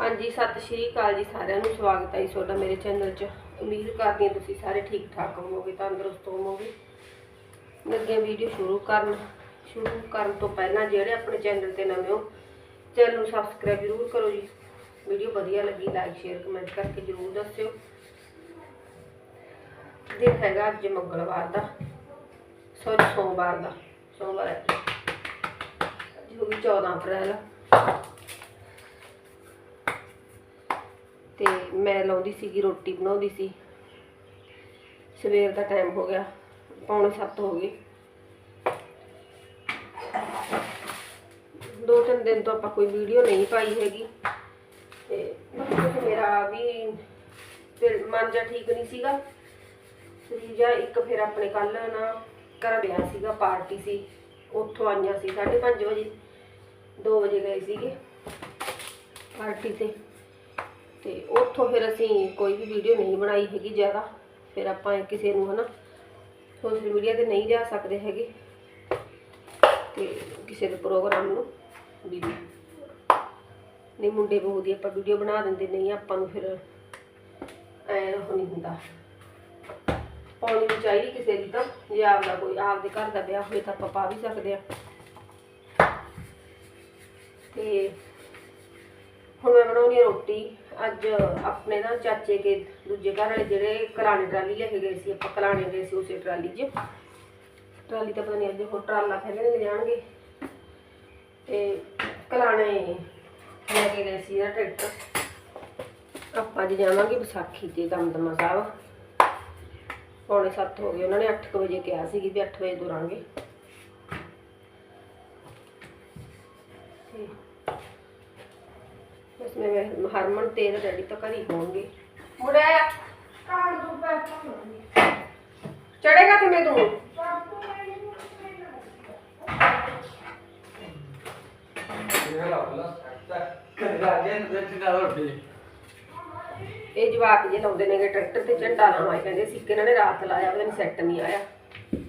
ਹਾਂਜੀ, ਸਤਿ ਸ਼੍ਰੀ ਅਕਾਲ ਜੀ ਸਾਰਿਆਂ ਨੂੰ, ਸਵਾਗਤ ਹੈ ਜੀ ਤੁਹਾਡਾ ਮੇਰੇ ਚੈਨਲ 'ਚ। ਉਮੀਦ ਕਰਦੀ ਹਾਂ ਤੁਸੀਂ ਸਾਰੇ ਠੀਕ ਠਾਕ ਹੋਵੋਗੇ, ਤੰਦਰੁਸਤ ਹੋਵੋਗੇ। ਲੱਗੇ ਵੀਡੀਓ ਸ਼ੁਰੂ ਕਰਨ ਸ਼ੁਰੂ ਕਰਨ ਤੋਂ ਪਹਿਲਾਂ ਜਿਹੜੇ ਆਪਣੇ ਚੈਨਲ ਤੇ ਨਵੇਂ ਹੋ, ਚੈਨਲ ਨੂੰ ਸਬਸਕ੍ਰਾਈਬ ਜ਼ਰੂਰ ਕਰੋ ਜੀ। ਵੀਡੀਓ ਵਧੀਆ ਲੱਗੀ, ਲਾਈਕ, ਸ਼ੇਅਰ, ਕਮੈਂਟ ਕਰਕੇ ਜ਼ਰੂਰ ਦੱਸਿਓ। ਦਿਨ ਹੈਗਾ ਅੱਜ ਮੰਗਲਵਾਰ ਦਾ, ਸੌਰੀ, ਸੋਮਵਾਰ ਦਾ, ਸੋਮਵਾਰ ਹੈ ਅੱਜ ਹੋ ਗਈ 14 ਅਪ੍ਰੈਲ। ਤੇ ਮੈਂ ਲਾਉਂਦੀ ਸੀਗੀ, ਰੋਟੀ ਬਣਾਉਂਦੀ ਸੀ। ਸਵੇਰ ਦਾ ਟਾਈਮ ਹੋ ਗਿਆ, ਪੌਣੇ 7 ਹੋ ਗਏ। ਦੋ ਤਿੰਨ ਦਿਨ ਤੋਂ ਆਪਾਂ ਕੋਈ ਵੀਡੀਓ ਨਹੀਂ ਪਾਈ ਹੈਗੀ। ਤੇ ਮੇਰਾ ਵੀ ਫਿਰ ਮਨ ਜਾ ਠੀਕ ਨਹੀਂ ਸੀਗਾ। ਸਰੀਰ ਜਾਂ ਇੱਕ ਫਿਰ ਆਪਣੇ ਕੱਲ ਨਾ ਘਰ ਗਿਆ ਸੀਗਾ, ਪਾਰਟੀ ਸੀ। ਉੱਥੋਂ ਆਈਆਂ ਸੀ 5:30 ਵਜੇ 2 ਵਜੇ ਗਏ ਸੀਗੇ। ਪਾਰਟੀ ਤੇ। ਤੇ ਉੱਥੋਂ ਫਿਰ ਅਸੀਂ ਕੋਈ ਵੀ ਵੀਡੀਓ ਨਹੀਂ ਬਣਾਈ ਹੈਗੀ ਜ਼ਿਆਦਾ। ਫਿਰ ਆਪਾਂ ਕਿਸੇ ਨੂੰ ਹਨਾ ਸੋਸ਼ਲ ਮੀਡੀਆ ਤੇ ਨਹੀਂ ਜਾ ਸਕਦੇ ਹੈਗੇ। ਤੇ ਕਿਸੇ ਦੇ ਪ੍ਰੋਗਰਾਮ ਨੂੰ ਵੀ ਨਹੀਂ। ਮੁੰਡੇ ਬਹੂ ਦੀ ਆਪਾਂ ਵੀਡੀਓ ਬਣਾ ਦਿੰਦੇ, ਨਹੀਂ ਆਪਾਂ ਨੂੰ ਫਿਰ ਐ ਉਹ ਨਹੀਂ ਹੁੰਦਾ। ਪਾਉਣੀ ਵੀ ਚਾਹੀਦੀ ਕਿਸੇ ਦੀ ਤਾਂ, ਜੇ ਆਪਦਾ ਕੋਈ ਆਪਦੇ ਘਰ ਦਾ ਵਿਆਹ ਹੋਏ ਤਾਂ ਆਪਾਂ ਪਾ ਵੀ ਸਕਦੇ ਆ ਤੇ ਹੁਣ ਮੈਂ ਬਣਾਉਣੀ ਆ ਰੋਟੀ। ਅੱਜ ਆਪਣੇ ਨਾ ਚਾਚੇ ਕੇ ਦੂਜੇ ਘਰ ਵਾਲੇ ਜਿਹੜੇ ਕਰਾਣੇ ਟਰਾਲੀ ਲੈ ਕੇ ਗਏ ਸੀ, ਆਪਾਂ ਕਰਾਣੇ ਗਏ ਸੀ ਉਸੇ ਟਰਾਲੀ 'ਚ। ਟਰਾਲੀ ਤਾਂ ਪਤਾ ਨਹੀਂ ਅੱਜ ਹੋਰ ਟਰਾਲਾ ਫਿਰ ਲੈ ਜਾਣਗੇ ਤੇ ਕਲਾਣੇ ਲੈ ਕੇ ਗਏ ਸੀ ਨਾ ਟਰੈਕਟਰ। ਆਪਾਂ ਅੱਜ ਜਾਵਾਂਗੇ ਵਿਸਾਖੀ ਤੇ ਦਮਦਮਾ ਸਾਹਿਬ। ਪੌਣੇ 7 ਹੋ ਗਏ, ਉਹਨਾਂ ਨੇ 8 ਵਜੇ ਕਿਹਾ ਸੀ ਵੀ 8 ਵਜੇ ਤੁਰਾਂਗੇ। ਹਰਮਨ ਤੇ ਇਹਦਾ ਡੈਡੀ ਤਾਂ ਘਰ ਹੀ ਹੋਣਗੇ ਮੁੜਿਆ ਚੜੇਗਾ ਕਿਵੇਂ ਤੂੰ? ਇਹ ਜਵਾਕ ਜੇ ਲਾਉਂਦੇ ਨੇਗੇ ਟਰੈਕਟਰ ਤੇ ਝੰਡਾ ਲਾਵਾਂ ਕਹਿੰਦੇ ਸੀ ਕਿ ਇਹਨਾਂ ਨੇ ਰਾਤ ਲਾਇਆ ਉਹਦੇ ਨੂੰ ਸੈੱਟ ਨਹੀਂ ਆਇਆ।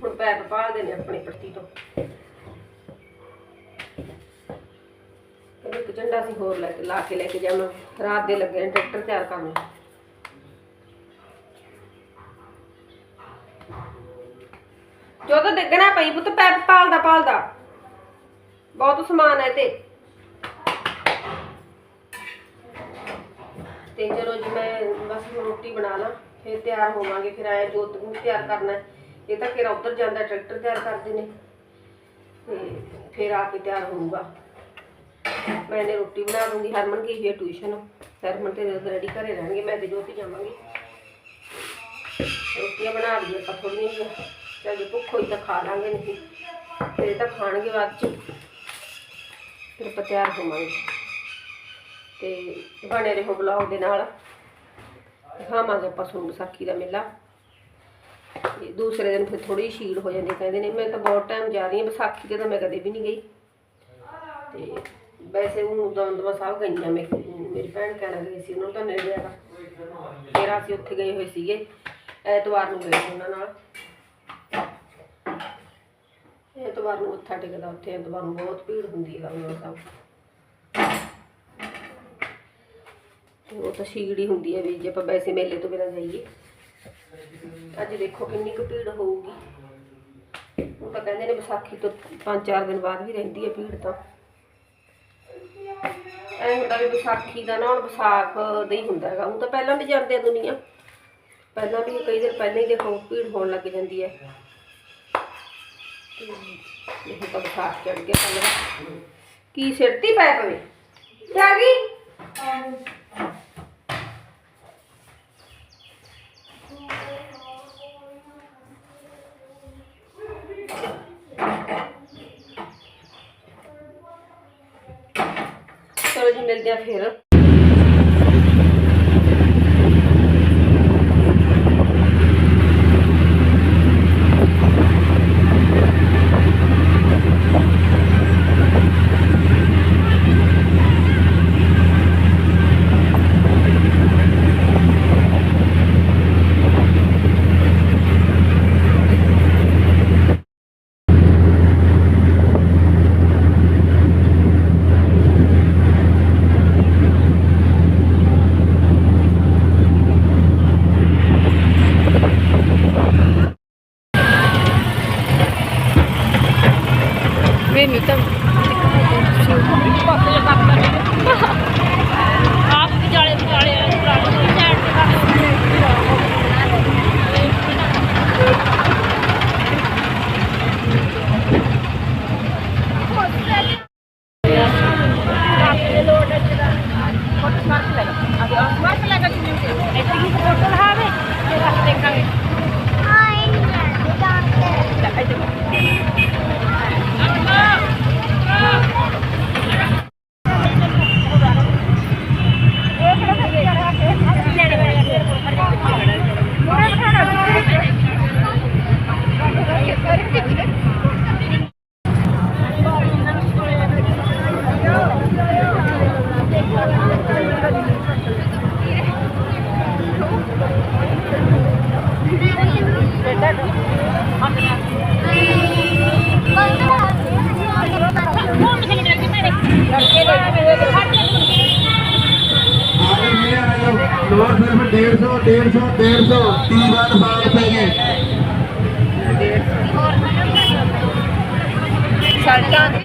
ਹੁਣ ਪੈਪ ਭਾਲਦੇ ਨੇ ਆਪਣੀ ਪਰਤੀ ਤੋਂ ਕਹਿੰਦੇ ਇੱਕ ਝੰਡਾ ਸੀ ਹੋਰ ਲੈ ਕੇ ਲਾ ਕੇ ਲੈ ਕੇ ਜਾਵਾਂ ਰਾਤ ਦੇ ਲੱਗੇ ਟਰੈਕਟਰ ਤਿਆਰ ਕਰਨ। ਜੋ ਤਾਂ ਡਿੱਗਣਾ ਪਈ ਪੁੱਤ ਪੈਪ ਪਾਲਦਾ ਪਾਲਦਾ। ਬਹੁਤ ਸਮਾਨ ਹੈ ਤੇ। ਤੇ ਚਲੋ ਜੀ, ਮੈਂ ਬਸ ਰੋਟੀ ਬਣਾ ਲਾਂ। ਫਿਰ ਤਿਆਰ ਹੋਵਾਂਗੇ। ਫਿਰ ਆਇਆ ਜੋਤ ਨੂੰ ਤਿਆਰ ਕਰਨਾ ਇਹ ਤਾਂ ਫਿਰ ਉੱਧਰ ਜਾਂਦਾ, ਟਰੈਕਟਰ ਤਿਆਰ ਕਰਦੇ ਨੇ। ਤੇ ਫਿਰ ਆ ਕੇ ਤਿਆਰ ਹੋਊਗਾ। ਮੈਂ ਇਹਨੇ ਰੋਟੀ ਬਣਾ ਦੂੰਗੀ, ਹਰਮਨ ਗਈ ਹੋਈ ਟਿਊਸ਼ਨ ਹਰਮਨ ਤੇ ਰੈਡੀ ਘਰੇ ਰਹਿਣਗੇ, ਮੈਂ ਤੇ ਜੋਤੀ ਜਾਵਾਂਗੇ। ਰੋਟੀਆਂ ਬਣਾ ਲਈਏ ਆਪਾਂ ਥੋੜੀਆਂ ਜਿਹੀਆਂ। ਚੱਲ ਜੇ ਭੁੱਖ ਹੋਈ ਤਾਂ ਖਾ ਲਾਂਗੇ ਨਹੀਂ ਫਿਰ ਤਾਂ ਖਾਣਗੇ ਬਾਅਦ ਚ। ਫਿਰ ਆਪਾਂ ਤਿਆਰ ਹੋਵਾਂਗੇ। ਤੇ ਬਣੇ ਰਹੋ ਬਲੌਗ ਦੇ ਨਾਲ। ਦਿਖਾਵਾਂਗੇ ਆਪਾਂ ਤੁਹਾਨੂੰ ਵਿਸਾਖੀ ਦਾ ਮੇਲਾ। ਦੂਸਰੇ ਦਿਨ ਫਿਰ ਥੋੜੀ ਸ਼ੀਲ ਹੋ ਜਾਂਦੀ ਕਹਿੰਦੇ ਨੇ ਮੈਂ ਤਾਂ ਬਹੁਤ ਟਾਈਮ ਜਾ ਰਹੀ ਹਾਂ, ਵਿਸਾਖੀ ਤੇ ਤਾਂ ਮੈਂ ਕਦੇ ਵੀ ਨਹੀਂ ਗਈ। ਤੇ ਵੈਸੇ ਉਹ ਦਮਦਮਾ ਸਾਹਿਬ ਗਈਆਂ, ਮੈਂ ਮੇਰੀ ਭੈਣ ਕਹਿਣਾ ਗਈ ਸੀ ਉਹਨਾਂ ਨੂੰ ਤਾਂ ਨੇੜੇ ਹੈਗਾ ਫਿਰ ਅਸੀਂ ਉੱਥੇ ਗਏ ਹੋਏ ਸੀਗੇ, ਐਤਵਾਰ ਨੂੰ ਗਏ ਉਹਨਾਂ ਨਾਲ। ਐਤਵਾਰ ਨੂੰ ਮੱਥਾ ਟੇਕਦਾ ਉੱਥੇ, ਐਤਵਾਰ ਨੂੰ ਬਹੁਤ ਭੀੜ ਹੁੰਦੀ ਹੈ ਉਹਨਾਂ ਸਾਹਿਬ ਤੇ। ਉਹ ਤਾਂ ਸ਼ੀੜੀ ਹੁੰਦੀ ਹੈ ਵੀ ਜੇ ਆਪਾਂ ਵੈਸੇ ਮੇਲੇ ਤੋਂ ਬਿਨਾਂ ਜਾਈਏ। ਅੱਜ ਦੇਖੋ ਕਿੰਨੀ ਕੁ ਭੀੜ ਹੋਊਗੀ। ਉਹ ਤਾਂ ਕਹਿੰਦੇ ਨੇ ਵਿਸਾਖੀ ਤੋਂ 5-4 ਦਿਨ ਬਾਅਦ ਵੀ ਰਹਿੰਦੀ ਹੈ ਭੀੜ ਤਾਂ। ਐ ਹੁੰਦਾ ਵੀ ਵਿਸਾਖੀ ਦਾ ਨਾ ਹੁਣ ਵਿਸਾਖ ਦਾ ਹੀ ਹੁੰਦਾ ਹੈਗਾ। ਉਹ ਤਾਂ ਪਹਿਲਾਂ ਵੀ ਜਾਂਦੇ ਆ ਦੁਨੀਆ। ਪਹਿਲਾਂ ਵੀ ਕਈ ਦਿਨ ਪਹਿਲਾਂ ਹੀ ਦੇਖੋ ਭੀੜ ਹੋਣ ਲੱਗ ਜਾਂਦੀ ਹੈ। ਇਹ ਤਾਂ ਵਿਸਾਖ ਚੜ ਗਿਆ। ਕੱਲ ਦਾ ਕੀ ਸਿਰਤੀ ਪੈ ਪਵੇ। ਤੇ ਆ ਗਈ। ਮਿਲਦੇ ਆ ਫਿਰ। I've done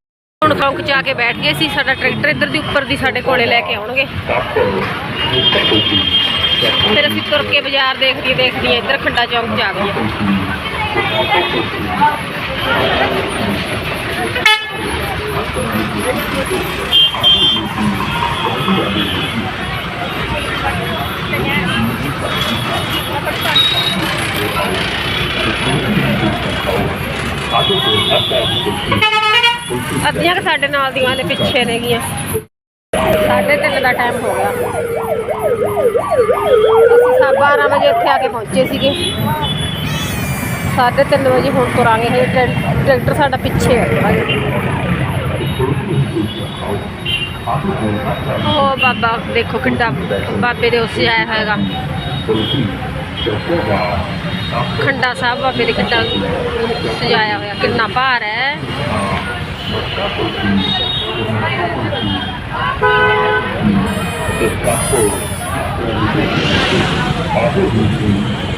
ਚੌਂਕ ਚ ਆ ਕੇ ਬੈਠ ਗਏ ਸੀ, ਸਾਡਾ ਟਰੈਕਟਰ ਇੱਧਰ ਦੀ ਉੱਪਰ ਦੀ ਸਾਡੇ ਕੋਲੇ ਲੈ ਕੇ ਆਉਣਗੇ। ਫਿਰ ਅਸੀਂ ਤੁਰ ਕੇ ਬਾਜ਼ਾਰ ਦੇਖਦੀ ਦੇਖਦੀ ਇੱਧਰ ਖੰਡਾ ਚੌਂਕ ਚ ਆ ਗਏ। ਅੱਧੀਆਂ ਕੁ ਸਾਡੇ ਨਾਲ ਦੀਆਂ ਦੇ ਪਿੱਛੇ ਰਹਿ ਗਈਆਂ। ਸਾਢੇ ਤਿੰਨ ਦਾ ਟਾਈਮ ਹੋ ਗਿਆ। ਅਸੀਂ ਸਾ 12 ਵਜੇ ਇੱਥੇ ਆ ਕੇ ਪਹੁੰਚੇ ਸੀਗੇ। ਸਾਢੇ ਤਿੰਨ ਵਜੇ ਹੁਣ ਤੁਰਾਂਗੇ ਹਜੇ ਟਰੈਕਟਰ ਸਾਡਾ ਪਿੱਛੇ ਹੈ ਉਹ ਬਾਬਾ, ਦੇਖੋ ਕਿੰਨਾ ਬਾਬੇ ਦੇ ਉਸੇ ਆਇਆ ਹੋਏਗਾ। ਖੰਡਾ ਸਾਹਿਬ ਬਾਬੇ ਦੇ ਕਿੰਨਾ ਸਜਾਇਆ ਹੋਇਆ, ਕਿੰਨਾ ਭਾਰ ਹੈ।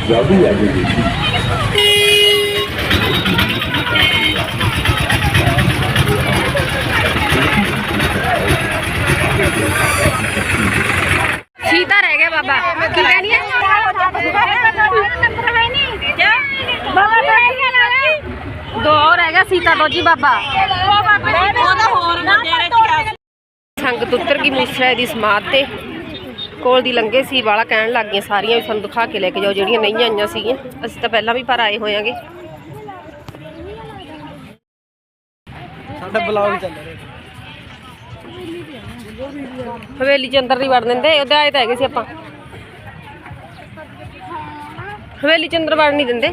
ਜਾਦੂ ਆ ਗਈ ਸੀਤਾ ਰਹਿ ਗਿਆ ਬਾਬਾ। ਕੀ ਕਹਿਣੀ ਹੈ ਦੋ ਹੋਰ ਰਹਿ ਗਿਆ ਸੀਤਾ, ਦੋ ਜੀ ਬਾਬਾ। ਸੰਗਤ ਉੱਤਰ ਗਈ ਮਿਸਰਾ ਦੀ ਸਮਾਧ ਤੇ। ਕੋਲ ਦੀ ਲੰਗੇ ਸੀ ਵਾਲਾ ਕਹਿਣ ਲੱਗ ਗਈਆਂ ਸਾਰੀਆਂ ਵੀ ਸਾਨੂੰ ਦਿਖਾ ਕੇ ਲੈ ਕੇ ਜਾਓ ਜਿਹੜੀਆਂ ਨਹੀਂ ਆਈਆਂ ਸੀਗੀਆਂ। ਅਸੀਂ ਤਾਂ ਪਹਿਲਾਂ ਵੀ ਪਰ ਆਏ ਹੋਇਆਂਗੇ। ਸਾਡਾ ਬਲੌਗ ਚੱਲ ਰਿਹਾ। ਹਵੇਲੀ ਚ ਅੰਦਰ ਨਹੀਂ ਵੜ ਦਿੰਦੇ ਉਹਦੇ ਆਏ ਤਾਂ ਹੈਗੇ ਸੀ ਆਪਾਂ। ਹਵੇਲੀ ਚ ਅੰਦਰ ਵੜ ਨਹੀਂ ਦਿੰਦੇ।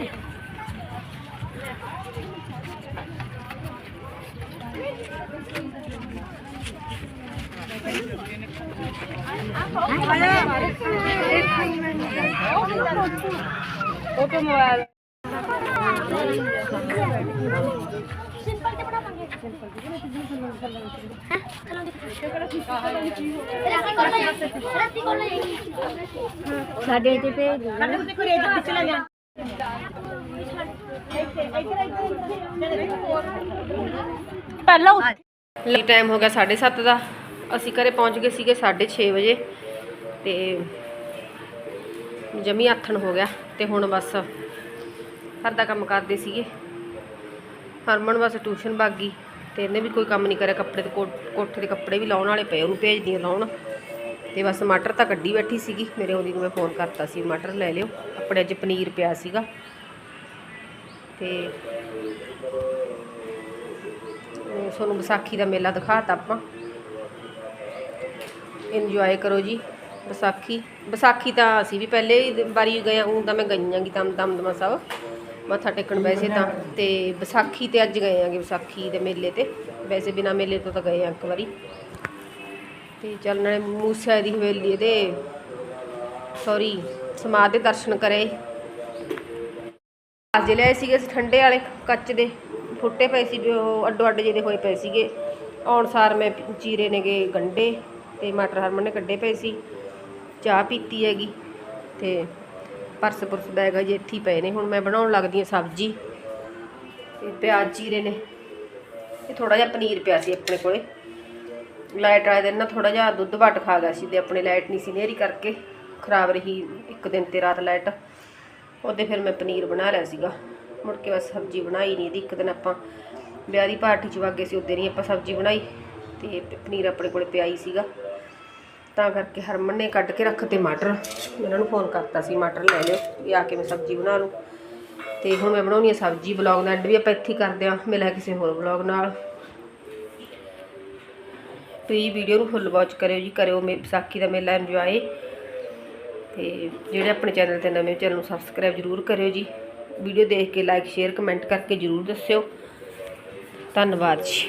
ऑटोमोबाइल सिंपल के बड़ा मांगे सिंपल के मैं तुझे सुन कर रहा हूं हां चलो देखो रास्ते को ले साढ़े टे पे मतलब देखो ये तो चला गया पहला ਲਈ ਟਾਈਮ ਹੋ ਗਿਆ 7:30 ਦਾ। ਅਸੀਂ ਘਰੇ ਪਹੁੰਚ ਗਏ ਸੀਗੇ 6:30 ਵਜੇ ਤੇ ਜਮੀ ਆਥਣ ਹੋ ਗਿਆ ਤੇ ਹੁਣ ਬਸ ਘਰ ਦਾ ਕੰਮ ਕਰਦੇ ਸੀਗੇ। ਹਰਮਨ ਬਸ ਟਿਊਸ਼ਨ ਭੱਗ ਗਈ ਤੇ ਇਹਨੇ ਵੀ ਕੋਈ ਕੰਮ ਨਹੀਂ ਕਰਿਆ, ਕੱਪੜੇ ਤੇ ਕੋਠੇ ਦੇ ਕੱਪੜੇ ਵੀ ਲਾਉਣ ਵਾਲੇ ਪਏ, ਉਹਨੂੰ ਭੇਜਦੀ ਲਾਉਣ। ਤੇ ਬਸ ਮਟਰ ਤਾਂ ਕੱਢੀ ਬੈਠੀ ਸੀਗੀ, ਮੇਰੇ ਉਹਦੀ ਨੂੰ ਮੈਂ ਫੋਨ ਕਰਤਾ ਸੀ, ਮਟਰ ਲੈ ਲਿਓ। ਆਪਣੇ ਅੱਜ ਪਨੀਰ ਪਿਆ ਸੀਗਾ। ਤੇ ਤੇ ਤੁਹਾਨੂੰ ਵਿਸਾਖੀ ਦਾ ਮੇਲਾ ਦਿਖਾਤਾ ਆਪਾਂ। ਇੰਜੋਏ ਕਰੋ ਜੀ, ਵਿਸਾਖੀ। ਵਿਸਾਖੀ ਤਾਂ ਅਸੀਂ ਵੀ ਪਹਿਲੇ ਵਾਰੀ ਗਏ ਹਾਂ ਤਾਂ ਮੈਂ ਗਈ ਆਂਗੀ ਦਮ ਦਮ ਦਮਾ ਸਾਹਿਬ। ਮੱਥਾ ਟੇਕਣ ਵੈਸੇ ਤਾਂ, ਤੇ ਵਿਸਾਖੀ ਤੇ ਅੱਜ ਗਏ ਆਂਗੇ ਵਿਸਾਖੀ ਦੇ ਮੇਲੇ ਤੇ। ਵੈਸੇ ਬਿਨਾ ਮੇਲੇ ਤੋਂ ਤਾਂ ਗਏ ਆ ਇੱਕ ਵਾਰੀ। ਤੇ ਚੱਲ ਨਾਲੇ ਮੂਸਾ ਦੀ ਹਵੇਲੀ ਦੇ ਸੌਰੀ ਸਮਾਧ ਦੇ ਦਰਸ਼ਨ ਕਰੇ। ਅੱਜ ਲਿਆਏ ਸੀਗੇ ਅਸੀਂ ਠੰਡੇ ਵਾਲੇ ਕੱਚ ਦੇ। ਫੁੱਟੇ ਪਏ ਸੀ, ਜੋ ਅੱਡੋ ਅੱਡ ਜਿਹੇ ਹੋਏ ਪਏ ਸੀਗੇ। ਆਉਣ ਸਾਰ ਮੈਂ ਚੀਰੇ ਨੇਗੇ ਗੰਡੇ ਤੇ ਮਟਰ ਹਰਮਨ ਨੇ ਕੱਢੇ ਪਏ ਸੀ। ਚਾਹ ਪੀਤੀ ਹੈਗੀ ਤੇ ਪਰਸ ਪੁਰਸ ਬੈਗ ਅਜੇ ਇੱਥੇ ਹੀ ਪਏ ਨੇ। ਹੁਣ ਮੈਂ ਬਣਾਉਣ ਲੱਗਦੀ ਹਾਂ ਸਬਜ਼ੀ ਤੇ ਪਿਆਜ਼ ਚੀਰੇ ਨੇ। ਤੇ ਥੋੜਾ ਜਿਹਾ ਪਨੀਰ ਪਿਆ ਸੀ ਆਪਣੇ ਕੋਲੇ। ਲਾਈਟ ਵਾਲੇ ਦਿਨ ਨਾ ਥੋੜਾ ਜਿਹਾ ਦੁੱਧ ਵਟ ਖਾ ਗਿਆ ਸੀ ਤੇ ਆਪਣੇ ਲਾਈਟ ਨਹੀਂ ਸੀ ਨੇਰੀ ਕਰਕੇ। ਖਰਾਬ ਰਹੀ ਇੱਕ ਦਿਨ ਤੇ ਰਾਤ ਲਾਈਟ। ਉਹਦੇ ਫਿਰ ਮੈਂ ਪਨੀਰ ਬਣਾ ਲਿਆ ਸੀਗਾ। ਮੁੜ ਕੇ ਬਸ ਸਬਜ਼ੀ ਬਣਾਈ ਨਹੀਂ ਇਹਦੀ। ਇੱਕ ਦਿਨ ਆਪਾਂ ਵਿਆਹ ਦੀ ਪਾਰਟੀ 'ਚ ਵਾਗੇ ਸੀ ਉਹਦੇ ਨਹੀਂ ਆਪਾਂ ਸਬਜ਼ੀ ਬਣਾਈ ਤੇ ਪਨੀਰ ਆਪਣੇ ਕੋਲੇ ਪਿਆ ਹੀ ਸੀਗਾ। ਤਾਂ ਕਰਕੇ ਹਰਮਨ ਨੇ ਕੱਢ ਕੇ ਰੱਖ ਤੇ ਮਟਰ। ਮੈਂ ਇਹਨਾਂ ਨੂੰ ਫੋਨ ਕਰਤਾ ਸੀ, ਮਟਰ ਲੈ ਲਿਓ, ਵੀ ਆ ਕੇ ਮੈਂ ਸਬਜ਼ੀ ਬਣਾ ਲੂੰ। ਤੇ ਹੁਣ ਮੈਂ ਬਣਾਉਣੀ ਆ ਸਬਜ਼ੀ ਬਲੌਗ ਦਾ ਐਂਡ ਵੀ ਆਪਾਂ ਇੱਥੇ ਕਰਦੇ ਆ ਮਿਲਿਆ ਕਿਸੇ ਹੋਰ ਬਲੌਗ ਨਾਲ। ਪਲੀਜ਼ ਵੀਡੀਓ ਨੂੰ ਫੁੱਲ ਵਾਚ ਕਰਿਓ ਜੀ, ਕਰਿਓ ਮੇ, ਵਿਸਾਖੀ ਦਾ ਮੇਲਾ ਇੰਜੋਏ ਤੇ ਜਿਹੜੇ ਆਪਣੇ ਚੈਨਲ ਤੇ ਨਵੇਂ ਚੈਨਲ ਨੂੰ ਸਬਸਕ੍ਰਾਈਬ ਜਰੂਰ ਕਰਿਓ ਜੀ। ਵੀਡੀਓ ਦੇਖ ਕੇ ਲਾਈਕ ਸ਼ੇਅਰ ਕਮੈਂਟ ਕਰਕੇ ਜਰੂਰ ਦੱਸਿਓ। ਧੰਨਵਾਦ ਜੀ।